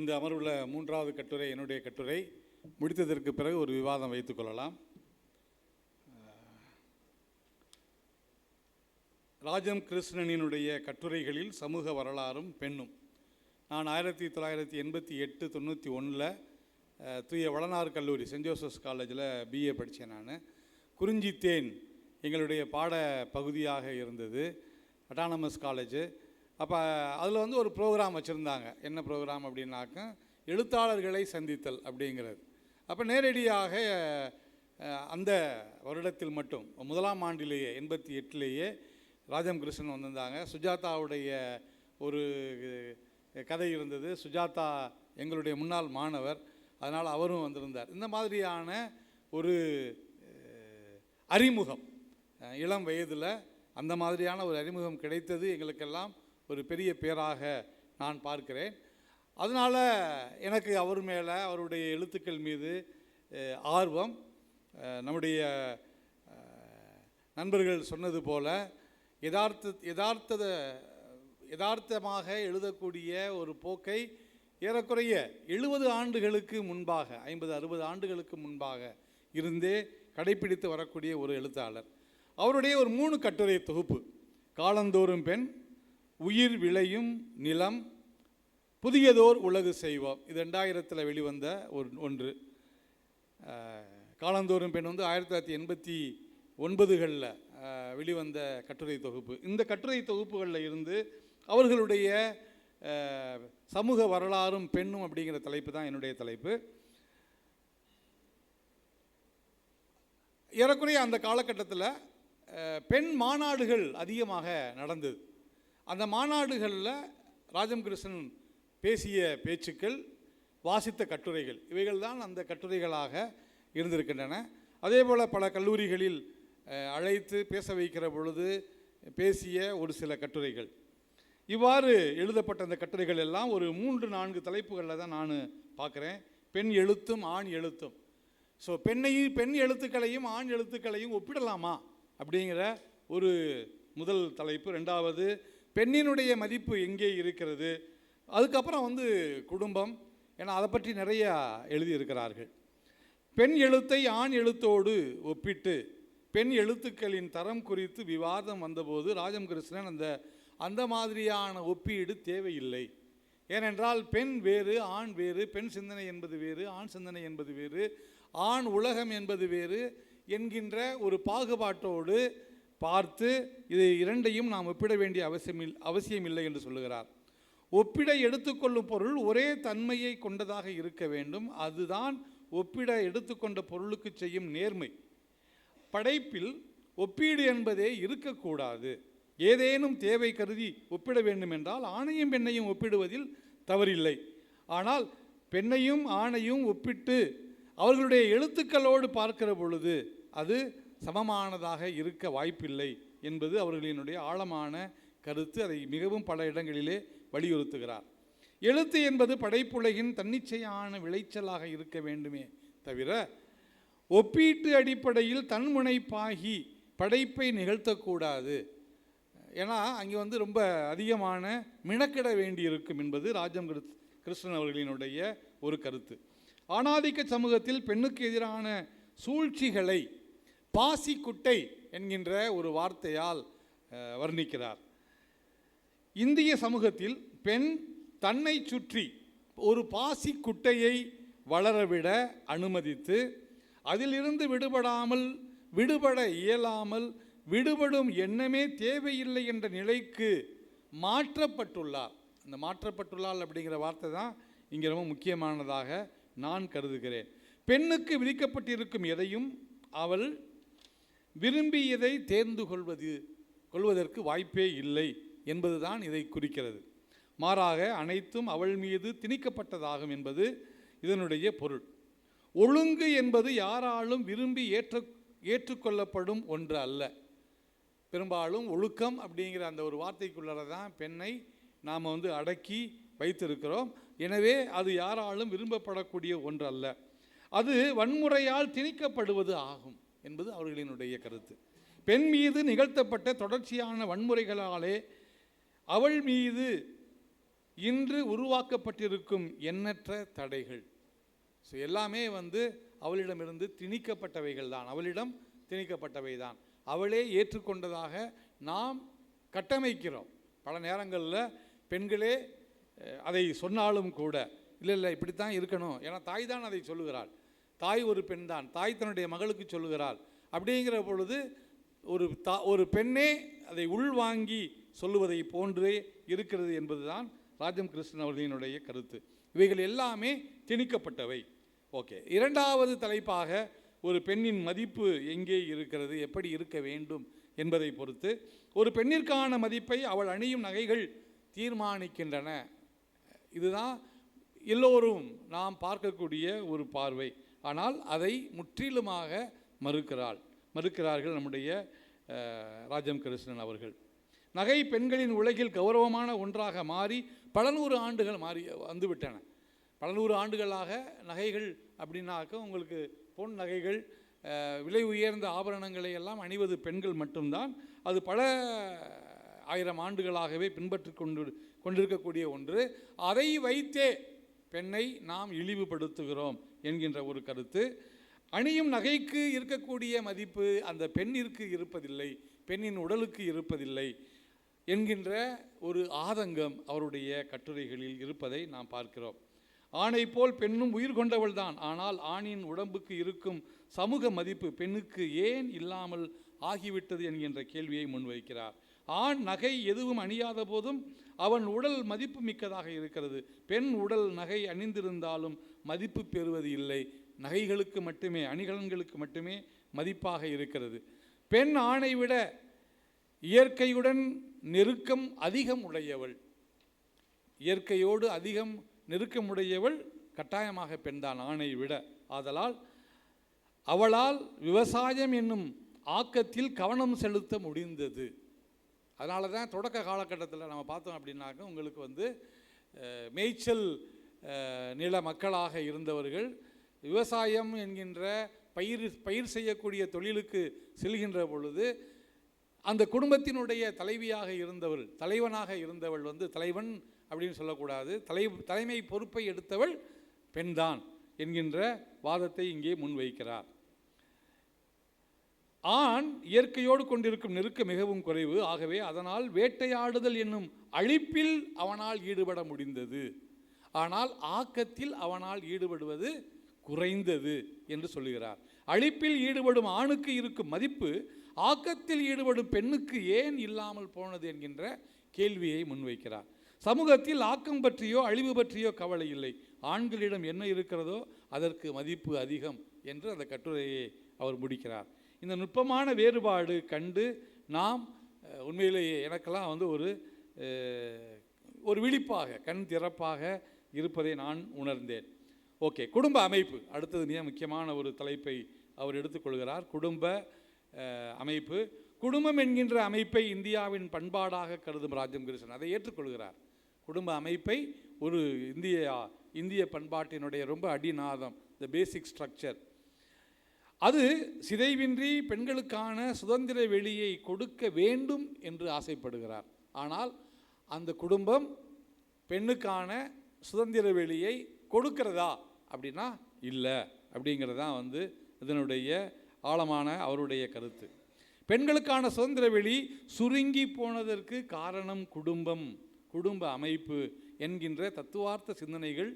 இந்த அமர்வுள்ள மூன்றாவது கட்டுரை என்னுடைய கட்டுரை. முடித்ததற்கு பிறகு ஒரு விவாதம் வைத்துக்கொள்ளலாம் ராஜம் கிருஷ்ணனினுடைய கட்டுரைகளில் சமூக வரலாறும் பெண்ணும். நான் ஆயிரத்தி தொள்ளாயிரத்தி எண்பத்தி எட்டு தொண்ணூற்றி ஒன்றில் தூய வளனார் கல்லூரி சென்ட் ஜோசப்ஸ் காலேஜில் பிஏ படித்தேன் நான். குறிஞ்சித்தேன் எங்களுடைய பாட பகுதியாக இருந்தது. Autonomous college. அப்போ அதில் வந்து ஒரு ப்ரோக்ராம் வச்சுருந்தாங்க. என்ன ப்ரோக்ராம் அப்படின்னாக்க எழுத்தாளர்களை சந்தித்தல் அப்படிங்கிறது. அப்போ நேரடியாக அந்த வருடத்தில் மட்டும் முதலாம் ஆண்டிலேயே எண்பத்தி எட்டுலேயே ராஜம் கிருஷ்ணன் வந்திருந்தாங்க. சுஜாதாவுடைய ஒரு கதை இருந்தது. சுஜாதா எங்களுடைய முன்னாள் மாணவர். அதனால் அவரும் வந்திருந்தார். இந்த மாதிரியான ஒரு அறிமுகம் இளம் வயதில் அந்த மாதிரியான ஒரு அறிமுகம் கிடைத்தது எங்களுக்கெல்லாம். ஒரு பெரிய பேராக நான் பார்க்கிறேன். அதனால் எனக்கு அவர் மேலே அவருடைய எழுத்துக்கள் மீது ஆர்வம். நம்முடைய நண்பர்கள் சொன்னது போல யதார்த்த யதார்த்தத யதார்த்தமாக எழுதக்கூடிய ஒரு போக்கை ஏறக்குறைய எழுபது ஆண்டுகளுக்கு முன்பாக ஐம்பது அறுபது ஆண்டுகளுக்கு முன்பாக இருந்தே கடைப்பிடித்து வரக்கூடிய ஒரு எழுத்தாளர். அவருடைய ஒரு மூணு கட்டுரை தொகுப்பு காலந்தோறும் பெண் உயிர் விளையும் நிலம் புதியதோர் உலகு செய்வோம். இது ரெண்டாயிரத்தில் வெளிவந்த ஒரு ஒன்று. காலந்தோறும் பெண் வந்து ஆயிரத்தி தொள்ளாயிரத்தி எண்பத்தி ஒன்பதுகளில் வெளிவந்த கட்டுரை தொகுப்பு. இந்த கட்டுரை தொகுப்புகளில் இருந்து அவர்களுடைய சமூக வரலாறும் பெண்ணும் அப்படிங்கிற தலைப்பு தான் என்னுடைய தலைப்பு. ஏறக்குறைய அந்த காலகட்டத்தில் பெண் மாநாடுகள் அதிகமாக நடந்தது. அந்த மாநாடுகளில் ராஜம் கிருஷ்ணன் பேசிய பேச்சுக்கள் வாசித்த கட்டுரைகள் இவைகள் தான் அந்த கட்டுரைகளாக இருந்திருக்கின்றன. அதே போல் பல கல்லூரிகளில் அழைத்து பேச வைக்கிற பொழுது பேசிய ஒரு சில கட்டுரைகள். இவ்வாறு எழுதப்பட்ட அந்த கட்டுரைகள் எல்லாம் ஒரு மூன்று நான்கு தலைப்புகளில் தான் நான் பார்க்குறேன். பெண் எழுத்தும் ஆண் எழுத்தும். ஸோ பெண்ணையும் பெண் எழுத்துக்களையும் ஆண் எழுத்துக்களையும் ஒப்பிடலாமா? அப்படிங்கிற ஒரு முதல் தலைப்பு. ரெண்டாவது பெண்ணினுடைய மதிப்பு எங்கே இருக்கிறது? அதுக்கப்புறம் வந்து குடும்பம். ஏன்னா அதை பற்றி நிறையா எழுதியிருக்கிறார்கள். பெண் எழுத்தை ஆண் எழுத்தோடு ஒப்பிட்டு பெண் எழுத்துக்களின் தரம் குறித்து விவாதம் வந்தபோது ராஜம் கிருஷ்ணன் அந்த அந்த மாதிரியான ஒப்பீடு தேவையில்லை. ஏனென்றால் பெண் வேறு ஆண் வேறு பெண் சிந்தனை என்பது வேறு ஆண் சிந்தனை என்பது வேறு ஆண் உலகம் என்பது வேறு என்கின்ற ஒரு பாகுபாட்டோடு பார்த்து இது இரண்டையும் நாம் ஒப்பிட வேண்டிய அவசியமில் அவசியமில்லை என்று சொல்லுகிறார். ஒப்பிட எடுத்துக்கொள்ளும் பொருள் ஒரே தன்மையை கொண்டதாக இருக்க வேண்டும். அதுதான் ஒப்பிட எடுத்துக்கொண்ட பொருளுக்கு செய்யும் நேர்மை. படைப்பில் ஒப்பீடு என்பதே இருக்கக்கூடாது. ஏதேனும் தேவை கருதி ஒப்பிட வேண்டும் என்றால் ஆணையும் பெண்ணையும் ஒப்பிடுவதில் தவறில்லை. ஆனால் பெண்ணையும் ஆணையும் ஒப்பிட்டு அவர்களுடைய எழுத்துக்களோடு பார்க்கிற பொழுது அது சமமானதாக இருக்க வாய்ப்பில்லை என்பது அவர்களினுடைய ஆழமான கருத்து. அதை மிகவும் பல இடங்களிலே வலியுறுத்துகிறார். எழுத்து என்பது படைப்புலகின் தன்னிச்சையான விளைச்சலாக இருக்க வேண்டுமே தவிர ஒப்பீட்டு அடிப்படையில் தன்முனைப்பாகி படைப்பை நிகழ்த்தக்கூடாது. ஏன்னா அங்கே வந்து ரொம்ப அதிகமான மினக்கிட வேண்டியிருக்கும் என்பது ராஜம் கிருஷ்ணன் அவர்களினுடைய ஒரு கருத்து. ஆணாதிக்க சமூகத்தில் பெண்ணுக்கு எதிரான சூழ்ச்சிகளை பாசிக்குட்டை என்கின்ற ஒரு வார்த்தையால் வர்ணிக்கிறார். இந்திய சமூகத்தில் பெண் தன்னை சுற்றி ஒரு பாசிக்குட்டையை வளரவிட அனுமதித்து அதிலிருந்து விடுபடாமல் விடுபட இயலாமல் விடுபடும் எண்ணமே தேவையில்லை என்ற நிலைக்கு மாற்றப்பட்டுள்ளார். அந்த மாற்றப்பட்டுள்ளார் அப்படிங்கிற வார்த்தை தான் இங்கே ரொம்ப முக்கியமானதாக நான் கருதுகிறேன். பெண்ணுக்கு விதிக்கப்பட்டிருக்கும் எதையும் அவள் விரும்பியதை தேர்ந்து கொள்வது கொள்வதற்கு வாய்ப்பே இல்லை என்பதுதான் இதை குறிக்கிறது. மாறாக அனைத்தும் அவள் மீது திணிக்கப்பட்டதாகும் என்பது இதனுடைய பொருள். ஒழுங்கு என்பது யாராலும் விரும்பி ஏற்ற ஏற்றுக்கொள்ளப்படும் ஒன்று அல்ல. பெரும்பாலும் ஒழுக்கம் அப்படிங்கிற அந்த ஒரு வார்த்தைக்குள்ளார தான் பெண்ணை நாம் வந்து அடக்கி வைத்திருக்கிறோம். எனவே அது யாராலும் விரும்பப்படக்கூடிய ஒன்று அல்ல. அது வன்முறையால் திணிக்கப்படுவது ஆகும். என்பது அவர்களினுடைய கருத்து. பெண் மீது நிகழ்த்தப்பட்ட தொடர்ச்சியான வன்முறைகளாலே அவள் மீது இன்று உருவாக்கப்பட்டிருக்கும் எண்ணற்ற தடைகள். ஸோ எல்லாமே வந்து அவளிடமிருந்து திணிக்கப்பட்டவைகள் தான். அவளிடம் திணிக்கப்பட்டவை தான். அவளே ஏற்றுக்கொண்டதாக நாம் கட்டமைக்கிறோம். பல நேரங்களில் பெண்களே அதை சொன்னாலும் கூட இல்லை இல்லை இப்படித்தான் இருக்கணும். ஏன்னா தாய் தான் அதை சொல்லுகிறாள். தாய் ஒரு பெண் தான் தாய் தன்னுடைய மகளுக்கு சொல்லுகிறாள். அப்படிங்கிற பொழுது ஒரு தா ஒரு பெண்ணே அதை உள்வாங்கி சொல்லுவதை போன்றே இருக்கிறது என்பதுதான் ராஜம் கிருஷ்ணன் அவர்களினுடைய கருத்து. இவைகள் எல்லாமே திணிக்கப்பட்டவை. ஓகே. இரண்டாவது தலைப்பாக ஒரு பெண்ணின் மதிப்பு எங்கே இருக்கிறது எப்படி இருக்க வேண்டும் என்பதை பொறுத்து ஒரு பெண்ணிற்கான மதிப்பை அவள் அணியும் நகைகள் தீர்மானிக்கின்றன. இதுதான் எல்லோரும் நாம் பார்க்கக்கூடிய ஒரு பார்வை. ஆனால் அதை முற்றிலுமாக மறுக்கிறாள். மறுக்கிறார்கள் நம்முடைய ராஜம் கிருஷ்ணன் அவர்கள். நகை பெண்களின் உலகில் கௌரவமான ஒன்றாக மாறி பல நூறு ஆண்டுகள் மாறி வந்துவிட்டன பல நூறு ஆண்டுகளாக நகைகள் அப்படின்னாக்க உங்களுக்கு பொன் நகைகள் விலை உயர்ந்த ஆபரணங்களை எல்லாம் அணிவது பெண்கள் மட்டும்தான். அது பல ஆயிரம் ஆண்டுகளாகவே பின்பற்றி கொண்டு கொண்டிருக்கக்கூடிய ஒன்று. அதை வைத்தே பெண்ணை நாம் இழிவுபடுத்துகிறோம் என்கின்ற ஒரு கருத்து. அணியும் நகைக்கு இருக்கக்கூடிய மதிப்பு அந்த பெண்ணிற்கு இருப்பதில்லை பெண்ணின் உடலுக்கு இருப்பதில்லை என்கின்ற ஒரு ஆதங்கம் அவருடைய கட்டுரைகளில் இருப்பதை நாம் பார்க்கிறோம். ஆணை போல் பெண்ணும் உயிர் கொண்டவள் தான் ஆனால் ஆணின் உடம்புக்கு இருக்கும் சமூக மதிப்பு பெண்ணுக்கு ஏன் இல்லாமல் ஆகிவிட்டது என்கின்ற கேள்வியை முன்வைக்கிறார். ஆண் நகை எதுவும் அணியாத போதும் அவன் உடல் மதிப்பு மிக்கதாக இருக்கிறது. பெண் உடல் நகை அணிந்திருந்தாலும் மதிப்பு பெறுவது இல்லை. நகைகளுக்கு மட்டுமே அணிகலன்களுக்கு மட்டுமே மதிப்பாக இருக்கிறது. பெண் ஆணை விட இயற்கையுடன் நெருக்கம் அதிகம் உடையவள். இயற்கையோடு அதிகம் நெருக்கமுடையவள் கட்டாயமாக பெண்தான் ஆணை விட. ஆதலால் அவளால் விவசாயம் என்னும் ஆக்கத்தில் கவனம் செலுத்த முடிந்தது. அதனால தான் தொடக்க காலகட்டத்தில் நம்ம பார்த்தோம் அப்படின்னாக்க உங்களுக்கு வந்து மேய்ச்சல் நில மக்களாக இருந்தவர்கள் விவசாயம் என்கின்ற பயிர் பயிர் செய்யக்கூடிய தொழிலுக்கு செல்கின்ற பொழுது அந்த குடும்பத்தினுடைய தலைவியாக இருந்தவள் தலைவனாக இருந்தவள் வந்து தலைவன் அப்படின்னு சொல்லக்கூடாது. தலை தலைமை பொறுப்பை எடுத்தவள் பெண்தான் என்கின்ற வாதத்தை இங்கே முன்வைக்கிறார். ஆண் இயற்கையோடு கொண்டிருக்கும் நெருக்கம் மிகவும் குறைவு. ஆகவே அதனால் வேட்டையாடுதல் என்னும் அழிப்பில் அவனால் ஈடுபட முடிந்தது. ஆனால் ஆக்கத்தில் அவனால் ஈடுபடுவது குறைந்தது என்று சொல்லுகிறார். அழிப்பில் ஈடுபடும் ஆணுக்கு இருக்கும் மதிப்பு ஆக்கத்தில் ஈடுபடும் பெண்ணுக்கு ஏன் இல்லாமல் போனது என்கின்ற கேள்வியை முன்வைக்கிறார். சமூகத்தில் ஆக்கம் பற்றியோ அழிவு பற்றியோ கவலை இல்லை. ஆண்களிடம் என்ன இருக்கிறதோ அதற்கு மதிப்பு அதிகம் என்று அந்த கட்டுரையை அவர் முடிக்கிறார். இந்த நுட்பமான வேறுபாடு கண்டு நாம் உண்மையிலேயே எனக்கெல்லாம் வந்து ஒரு ஒரு விழிப்பாக கண் திறப்பாக இருப்பதை நான் உணர்ந்தேன். ஓகே குடும்ப அமைப்பு. அடுத்தது மிக முக்கியமான ஒரு தலைப்பை அவர் எடுத்துக்கொள்கிறார் குடும்ப அமைப்பு. குடும்பம் என்கின்ற அமைப்பை இந்தியாவின் பண்பாடாக கருதும் ராஜம் கிருஷ்ணன். அதை ஏற்றுக்கொள்கிறார். குடும்ப அமைப்பை ஒரு இந்திய இந்திய பண்பாட்டினுடைய ரொம்ப அடிநாதம் த பேசிக் ஸ்ட்ரக்சர் அது சிதைவின்றி பெண்களுக்கான சுதந்திர வெளியை கொடுக்க வேண்டும் என்று ஆசைப்படுகிறார். ஆனால் அந்த குடும்பம் பெண்ணுக்கான சுதந்திர வெளியை கொடுக்கிறதா அப்படின்னா இல்லை அப்படிங்கிறது தான் வந்து இதனுடைய ஆழமான அவருடைய கருத்து. பெண்களுக்கான சுதந்திர வெளி சுருங்கி போனதற்கு காரணம் குடும்பம் குடும்ப அமைப்பு என்கின்ற தத்துவார்த்த சிந்தனைகள்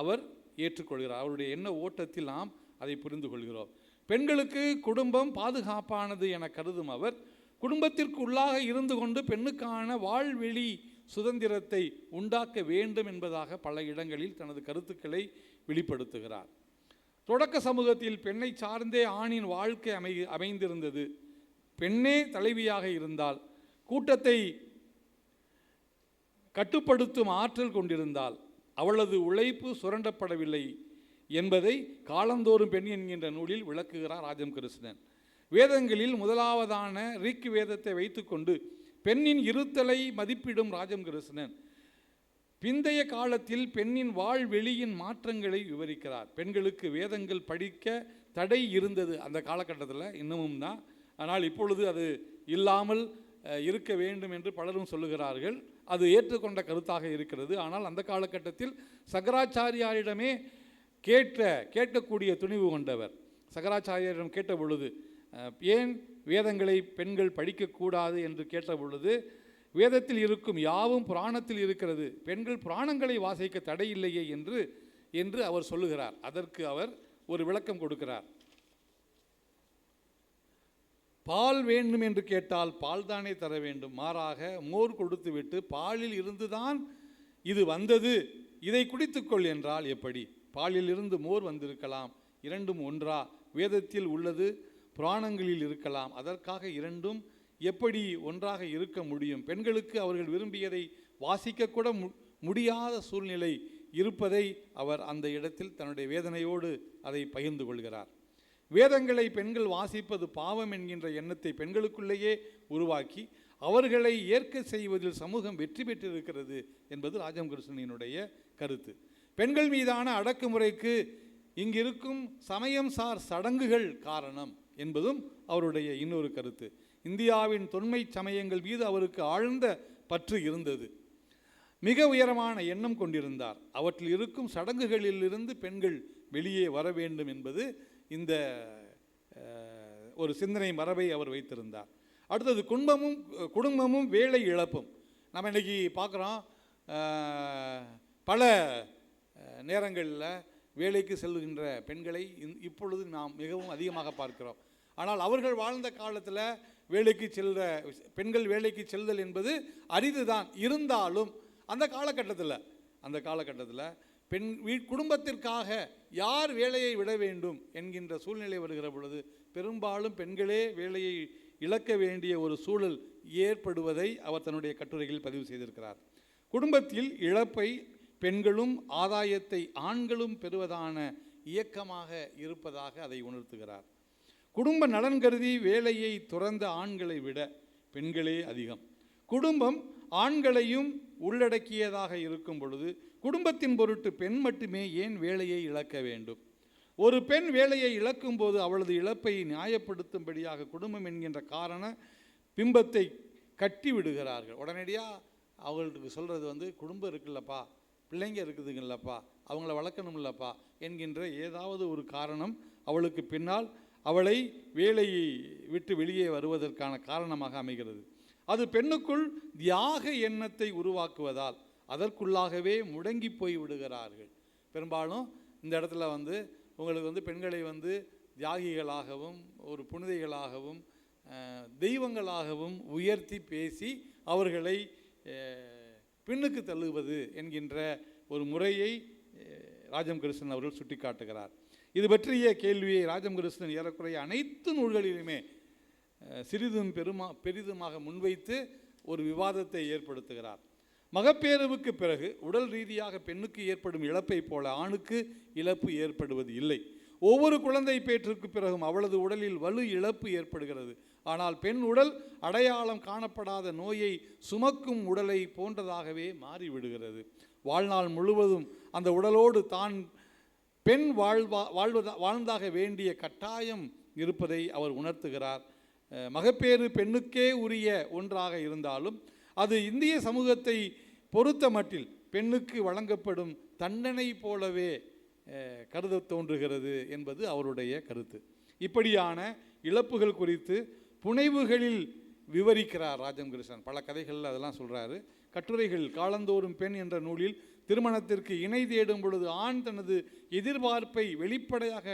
அவர் ஏற்றுக்கொள்கிறார். அவருடைய எண்ண ஓட்டத்தில் நாம் அதை புரிந்து கொள்கிறோம். பெண்களுக்கு குடும்பம் பாதுகாப்பானது என கருதும் அவர் குடும்பத்திற்கு உள்ளாக இருந்து கொண்டு பெண்ணுக்கான வாழ்வெளி சுதந்திரத்தை உண்டாக்க வேண்டும் என்பதாக பல இடங்களில் தனது கருத்துக்களை வெளிப்படுத்துகிறார். தொடக்க சமூகத்தில் பெண்ணை சார்ந்தே ஆணின் வாழ்க்கை அமை அமைந்திருந்தது. பெண்ணே தலைவியாக இருந்தால் கூட்டத்தை கட்டுப்படுத்தும் ஆற்றல் கொண்டிருந்தால் அவளது உழைப்பு சுரண்டப்படவில்லை. என்பதை காலந்தோறும் பெண் என்கின்ற நூலில் விளக்குகிறார் ராஜம் கிருஷ்ணன். வேதங்களில் முதலாவதான ரிக் வேதத்தை வைத்துக்கொண்டு பெண்ணின் இருத்தலை மதிப்பிடும் ராஜம் கிருஷ்ணன். பிந்தைய காலத்தில் பெண்ணின் வாழ்வெளியின் மாற்றங்களை விவரிக்கிறார். பெண்களுக்கு வேதங்கள் படிக்க தடை இருந்தது அந்த காலகட்டத்தில் இன்னமும் தான். ஆனால் இப்பொழுது அது இல்லாமல் இருக்க வேண்டும் என்று பலரும் சொல்லுகிறார்கள். அது ஏற்றுக்கொண்ட கருத்தாக இருக்கிறது. ஆனால் அந்த காலகட்டத்தில் சங்கராச்சாரியாரிடமே கேட்ட கேட்கக்கூடிய துணிவு கொண்டவர். சகராச்சாரியரிடம் கேட்ட பொழுது ஏன் வேதங்களை பெண்கள் படிக்கக்கூடாது? என்று கேட்ட பொழுது வேதத்தில் இருக்கும் யாவும் புராணத்தில் இருக்கிறது. பெண்கள் புராணங்களை வாசிக்க தடையில்லையே என்று என்று அவர் சொல்லுகிறார். அதற்கு அவர் ஒரு விளக்கம் கொடுக்கிறார். பால் வேண்டும் என்று கேட்டால் பால் தானே தர வேண்டும். மாறாக மோர் கொடுத்துவிட்டு பாலில் இருந்துதான் இது வந்தது. இதை குடித்துக்கொள் என்றால் எப்படி? பாலிலிருந்து மோர் வந்திருக்கலாம். இரண்டும் ஒன்றா. வேதத்தில் உள்ளது புராணங்களில் இருக்கலாம். அதற்காக இரண்டும் எப்படி ஒன்றாக இருக்க முடியும்? பெண்களுக்கு அவர்கள் விரும்பியதை வாசிக்கக்கூட மு முடியாத சூழ்நிலை இருப்பதை அவர் அந்த இடத்தில் தன்னுடைய வேதனையோடு அதை பகிர்ந்து கொள்கிறார். வேதங்களை பெண்கள் வாசிப்பது பாவம் என்கின்ற எண்ணத்தை பெண்களுக்குள்ளேயே உருவாக்கி அவர்களை ஏற்க செய்வதில் சமூகம் வெற்றி பெற்றிருக்கிறது என்பது ராஜம் கிருஷ்ணனினுடைய கருத்து. பெண்கள் மீதான அடக்குமுறைக்கு இங்கிருக்கும் சமயம் சார் சடங்குகள் காரணம் என்பதும் அவருடைய இன்னொரு கருத்து. இந்தியாவின் தொன்மை சமயங்கள் மீது அவருக்கு ஆழ்ந்த பற்று இருந்தது. மிக உயரமான எண்ணம் கொண்டிருந்தார். அவற்றில் இருக்கும் சடங்குகளிலிருந்து பெண்கள் வெளியே வர வேண்டும் என்பது இந்த ஒரு சிந்தனை மரபை அவர் வைத்திருந்தார். அடுத்தது குடும்பமும் குடும்பமும் வேலை இழப்பும். நம்ம இன்னைக்கு பார்க்குறோம் பல நேரங்களில் வேலைக்கு செல்லுகின்ற பெண்களை இந்- இப்பொழுது நாம் மிகவும் அதிகமாக பார்க்கிறோம். ஆனால் அவர்கள் வாழ்ந்த காலத்தில் வேலைக்கு செல்ற பெண்கள் வேலைக்கு செல்தல் என்பது அரிதுதான். இருந்தாலும் அந்த காலகட்டத்தில் அந்த காலகட்டத்தில் பெண் வீ குடும்பத்திற்காக யார் வேலையை விட வேண்டும் என்கின்ற சூழ்நிலை வருகிற பொழுது பெரும்பாலும் பெண்களே வேலையை இழக்க வேண்டிய ஒரு சூழல் ஏற்படுவதை அவர் தன்னுடைய கட்டுரையில் பதிவு செய்திருக்கிறார். குடும்பத்தில் இழப்பை பெண்களும் ஆதாயத்தை ஆண்களும் பெறுவதான இயக்கமாக இருப்பதாக அதை உணர்த்துகிறார். குடும்ப நலன் கருதி வேலையை துறந்த ஆண்களை விட பெண்களே அதிகம். குடும்பம் ஆண்களையும் உள்ளடக்கியதாக இருக்கும் பொழுது குடும்பத்தின் பொருட்டு பெண் மட்டுமே ஏன் வேலையை இழக்க வேண்டும்? ஒரு பெண் வேலையை இழக்கும்போது அவளது இழப்பை நியாயப்படுத்தும்படியாக குடும்பம் என்கின்ற காரண பிம்பத்தை கட்டி விடுகிறார்கள். உடனடியாக அவர்களுக்கு சொல்கிறது வந்து குடும்பம் இருக்குல்லப்பா பிள்ளைங்க இருக்குதுங்கல்லப்பா அவங்கள வளர்க்கணும்லப்பா என்கின்ற ஏதாவது ஒரு காரணம் அவளுக்கு பின்னால் அவளை வேலையை விட்டு வெளியே வருவதற்கான காரணமாக அமைகிறது. அது பெண்ணுக்குள் தியாக எண்ணத்தை உருவாக்குவதால் அதற்குள்ளாகவே முடங்கி போய் விடுகிறார்கள். பெரும்பாலும் இந்த இடத்துல வந்து உங்களுக்கு வந்து பெண்களை வந்து தியாகிகளாகவும் ஒரு புனிதைகளாகவும் தெய்வங்களாகவும் உயர்த்தி பேசி அவர்களை பின்னுக்கு தள்ளுவது என்கின்ற ஒரு முறையை ராஜம் கிருஷ்ணன் அவர்கள் சுட்டிக்காட்டுகிறார். இது பற்றிய கேள்வியை ராஜம் கிருஷ்ணன் ஏறக்குறைய அனைத்து நூல்களிலுமே சிறிதும் பெருமா பெரிதுமாக முன்வைத்து ஒரு விவாதத்தை ஏற்படுத்துகிறார். மகப்பேறுவுக்கு பிறகு உடல் ரீதியாக பெண்ணுக்கு ஏற்படும் இழப்பைப் போல ஆணுக்கு இழப்பு ஏற்படுவது இல்லை. ஒவ்வொரு குழந்தை பேற்றுக்கு பிறகும் அவளது உடலில் வலு இழப்பு ஏற்படுகிறது. ஆனால் பெண் உடல் அடையாளம் காணப்படாத நோயை சுமக்கும் உடலை போன்றதாகவே மாறிவிடுகிறது. வாழ்நாள் முழுவதும் அந்த உடலோடு தான் பெண் வாழ்வா வாழ்வதா வாழ்ந்தாக வேண்டிய கட்டாயம் இருப்பதை அவர் உணர்த்துகிறார். மகப்பேறு பெண்ணுக்கே உரிய ஒன்றாக இருந்தாலும் அது இந்திய சமூகத்தை பொறுத்த மட்டில் பெண்ணுக்கு வழங்கப்படும் தண்டனை போலவே கருத தோன்றுகிறது என்பது அவருடைய கருத்து. இப்படியான இழப்புகள் குறித்து புனைவுகளில் விவரிக்கிறார் ராஜம் கிருஷ்ணன் பல கதைகளில் அதெல்லாம் சொல்கிறாரு கட்டுரைகள் காலந்தோறும் பெண் என்ற நூலில் திருமணத்திற்கு இணை தேடும் பொழுது ஆண் தனது எதிர்பார்ப்பை வெளிப்படையாக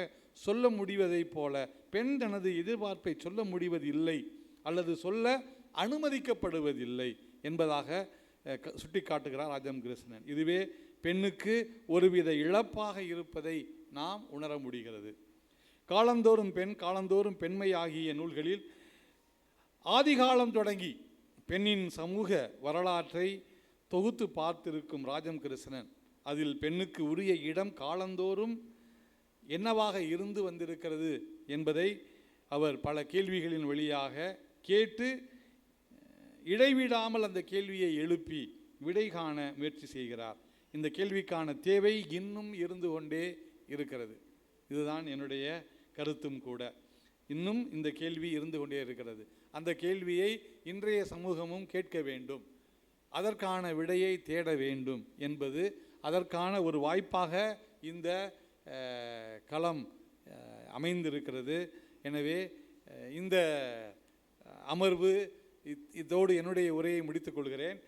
சொல்ல முடிவதைப் போல பெண் தனது எதிர்பார்ப்பை சொல்ல முடிவதில்லை அல்லது சொல்ல அனுமதிக்கப்படுவதில்லை என்பதாக சுட்டிக்காட்டுகிறார் ராஜம் கிருஷ்ணன் இதுவே பெண்ணுக்கு ஒருவித இழப்பாக இருப்பதை நாம் உணர முடிகிறது. காலந்தோறும் பெண் காலந்தோறும் பெண்மை ஆகிய நூல்களில் ஆதிகாலம் தொடங்கி பெண்ணின் சமூக வரலாற்றை தொகுத்து பார்த்திருக்கும் ராஜம் கிருஷ்ணன் அதில் பெண்ணுக்கு உரிய இடம் காலந்தோறும் என்னவாக இருந்து வந்திருக்கிறது என்பதை அவர் பல கேள்விகளின் வழியாக கேட்டு இடைவிடாமல் அந்த கேள்வியை எழுப்பி விடை காண முயற்சி செய்கிறார். இந்த கேள்விக்கான தேவை இன்னும் இருந்து கொண்டே இருக்கிறது. இதுதான் என்னுடைய கருத்தும் கூட. இன்னும் இந்த கேள்வி இருந்து கொண்டே இருக்கிறது. அந்த கேள்வியை இன்றைய சமூகமும் கேட்க வேண்டும். அதற்கான விடையை தேட வேண்டும் என்பது அதற்கான ஒரு வாய்ப்பாக இந்த களம் அமைந்திருக்கிறது. எனவே இந்த அமர்வு இத்- இதோடு என்னுடைய உரையை முடித்துக் கொள்கிறேன்.